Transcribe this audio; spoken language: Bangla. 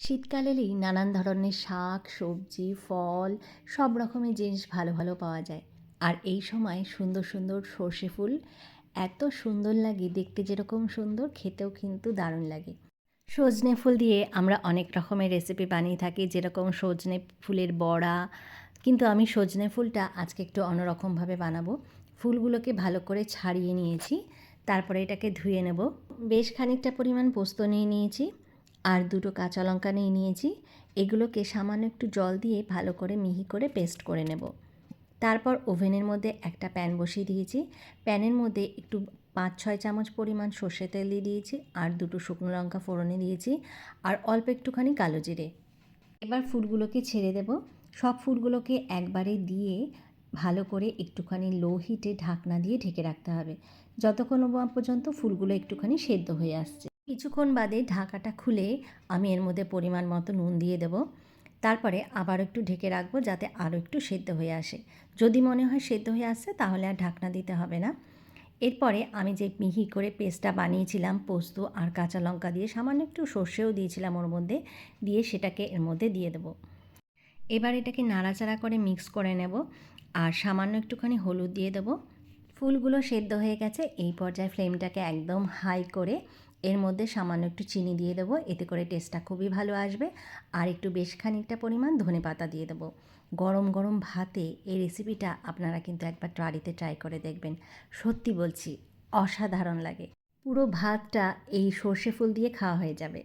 শীতকাল এলেই নানান ধরনের শাক, সবজি, ফল, সব রকমের জিনিস ভালো ভালো পাওয়া যায়। আর এই সময় সুন্দর সুন্দর সর্ষে ফুল এত সুন্দর লাগে, দেখতে যেরকম সুন্দর, খেতেও কিন্তু দারুণ লাগে। সজনে ফুল দিয়ে আমরা অনেক রকমের রেসিপি বানিয়ে থাকি, যেরকম সজনে ফুলের বড়া। কিন্তু আমি সজনে ফুলটা আজকে একটু অন্যরকমভাবে বানাবো। ফুলগুলোকে ভালো করে ছাড়িয়ে নিয়েছি, তারপরে এটাকে ধুয়ে নেব। বেশ খানিকটা পরিমাণ পোস্ত নিয়ে নিয়েছি। আর দুটো কাঁচা লঙ্কা নিয়ে নিয়েছি। এগুলোকে সামান্য একটু জল দিয়ে ভালো করে মিহি করে পেস্ট করে নেব। তারপর ওভেনের মধ্যে একটা প্যান বসিয়ে দিয়েছি। প্যানের মধ্যে একটু পাঁচ ছয় চামচ পরিমাণ সর্ষে তেল দিয়ে দিয়েছি আর দুটো শুকনো লঙ্কা ফোড়নে দিয়েছি আর অল্প একটুখানি কালো জিরে। এবার ফুলগুলোকে ছেড়ে দেব। সব ফুলগুলোকে একবারে দিয়ে ভালো করে একটুখানি লো হিটে ঢাকনা দিয়ে ঢেকে রাখতে হবে। যতক্ষণ পর্যন্ত ফুলগুলো একটুখানি সেদ্ধ হয়ে আসছে। কিছুক্ষণ বাদে ঢাকাটা খুলে আমি এর মধ্যে পরিমাণ মতো নুন দিয়ে দেবো। তারপরে আবার একটু ঢেকে রাখব যাতে আরও একটু সেদ্ধ হয়ে আসে। যদি মনে হয় সেদ্ধ হয়ে আসছে তাহলে আর ঢাকনা দিতে হবে না। এরপরে আমি যে মিহি করে পেস্টটা বানিয়েছিলাম, পোস্ত আর কাঁচা লঙ্কা দিয়ে, সামান্য একটু সর্ষেও দিয়েছিলাম ওর মধ্যে, দিয়ে সেটাকে এর মধ্যে দিয়ে দেবো। এবার এটাকে নাড়াচাড়া করে মিক্স করে নেব আর সামান্য একটুখানি হলুদ দিয়ে দেবো। ফুলগুলো সেদ্ধ হয়ে গেছে, এই পর্যায়ে ফ্লেমটাকে একদম হাই করে এর মধ্যে সামান্য একটু চিনি দিয়ে দেবো, এতে করে টেস্টটা খুবই ভালো আসবে। আর একটু বেশ খানিকটা পরিমাণ ধনে পাতা দিয়ে দেবো। গরম গরম ভাতে এই রেসিপিটা আপনারা কিন্তু একবার বাড়িতে ট্রাই করে দেখবেন। সত্যি বলছি, অসাধারণ লাগে। পুরো ভাতটা এই সর্ষে ফুল দিয়ে খাওয়া হয়ে যাবে।